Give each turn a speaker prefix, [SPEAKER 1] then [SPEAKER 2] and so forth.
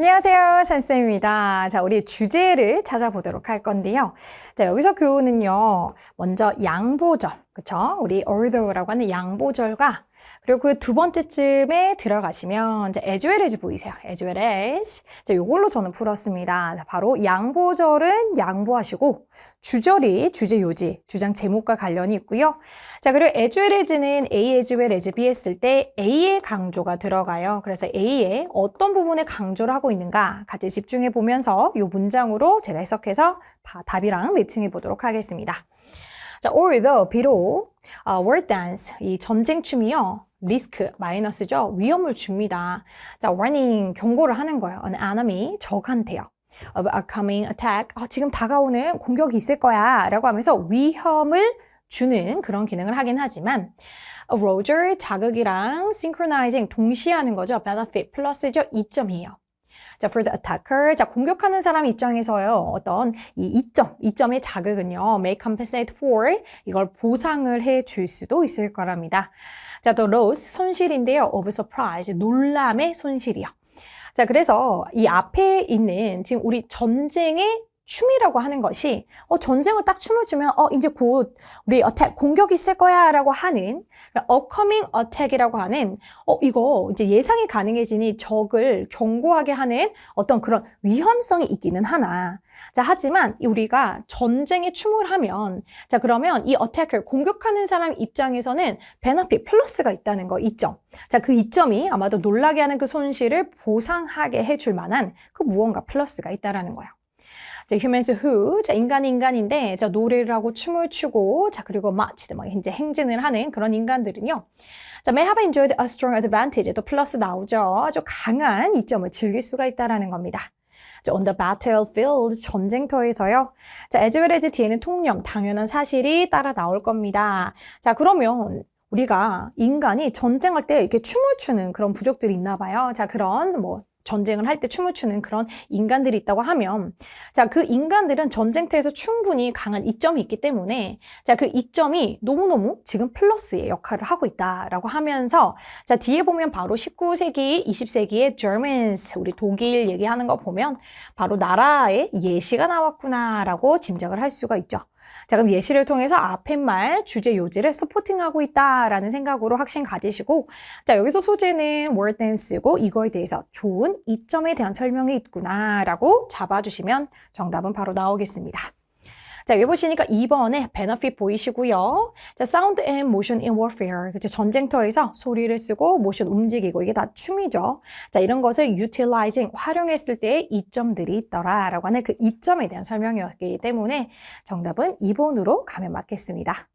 [SPEAKER 1] 안녕하세요. 산쌤입니다. 자, 우리 주제를 찾아보도록 할 건데요. 자, 여기서 교훈은요. 먼저 양보절, 그쵸? 우리 although라고 하는 양보절과 그리고 그 두 번째쯤에 들어가시면 이제 as well as 보이세요. as well as. 자, 요걸로 저는 풀었습니다. 자, 바로 양보절은 양보하시고 주절이 주제 요지, 주장 제목과 관련이 있고요. 자, 그리고 as well as는 A as well as B 했을 때 A의 강조가 들어가요. 그래서 A의 어떤 부분에 강조를 하고 있는가 같이 집중해 보면서 이 문장으로 제가 해석해서 바- 답이랑 매칭해 보도록 하겠습니다. 자, although 비록 어, word dance 이 전쟁 춤이요. 리스크 마이너스죠. 위험을 줍니다. 자, warning 경고를 하는 거예요. an enemy 적한테요. of a coming attack 아, 지금 다가오는 공격이 있을 거야 라고 하면서 위험을 주는 그런 기능을 하긴 하지만 Roger 자극이랑 synchronizing 동시에 하는 거죠. benefit 플러스죠. 이점이에요. 자, for the attacker. 자, 공격하는 사람 입장에서요. 어떤 이 이점, 이점의 자극은요. may compensate for 이걸 보상을 해 줄 수도 있을 거랍니다. 자, 또 loss 손실인데요. of surprise 놀람의 손실이요. 자, 그래서 이 앞에 있는 지금 우리 전쟁의 춤이라고 하는 것이 어, 전쟁을 딱 춤을 추면 어, 이제 곧 우리 어택 공격이 있을 거야 라고 하는 upcoming attack이라고 하는 어, 이거 이제 예상이 가능해지니 적을 경고하게 하는 어떤 그런 위험성이 있기는 하나. 자, 하지만 이 우리가 전쟁에 춤을 하면 자, 그러면 이 attacker 공격하는 사람 입장에서는 benefit 플러스가 있다는 거 이점. 자, 그 이점이 아마도 놀라게 하는 그 손실을 보상하게 해줄 만한 그 무언가 플러스가 있다라는 거예요. 자, humans who, 자, 인간이 인간인데, 자, 노래를 하고 춤을 추고, 자, 그리고 marched, 막 이제 행진을 하는 그런 인간들은요. 자, may have enjoyed a strong advantage. 또 플러스 나오죠. 아주 강한 이점을 즐길 수가 있다라는 겁니다. 자, on the battlefield, 전쟁터에서요. 자, as well as 뒤에는 통념, 당연한 사실이 따라 나올 겁니다. 자, 그러면 우리가 인간이 전쟁할 때 이렇게 춤을 추는 그런 부족들이 있나 봐요. 자, 그런 뭐 전쟁을 할 때 춤을 추는 그런 인간들이 있다고 하면 자, 그 인간들은 전쟁터에서 충분히 강한 이점이 있기 때문에 자, 그 이점이 너무너무 지금 플러스의 역할을 하고 있다라고 하면서 자, 뒤에 보면 바로 19세기, 20세기의 Germans, 우리 독일 얘기하는 거 보면 바로 나라의 예시가 나왔구나라고 짐작을 할 수가 있죠. 자, 그럼 예시를 통해서 앞에 말, 주제 요지를 서포팅하고 있다라는 생각으로 확신 가지시고, 자, 여기서 소재는 word dance고 이거에 대해서 좋은 이점에 대한 설명이 있구나라고 잡아주시면 정답은 바로 나오겠습니다. 자, 여기 보시니까 2번에 benefit 보이시고요. 자, sound and motion in warfare. 그쵸? 전쟁터에서 소리를 쓰고 모션 움직이고 이게 다 춤이죠. 자, 이런 것을 utilizing 활용했을 때 이점들이 있더라라고 하는 그 이점에 대한 설명이었기 때문에 정답은 2번으로 가면 맞겠습니다.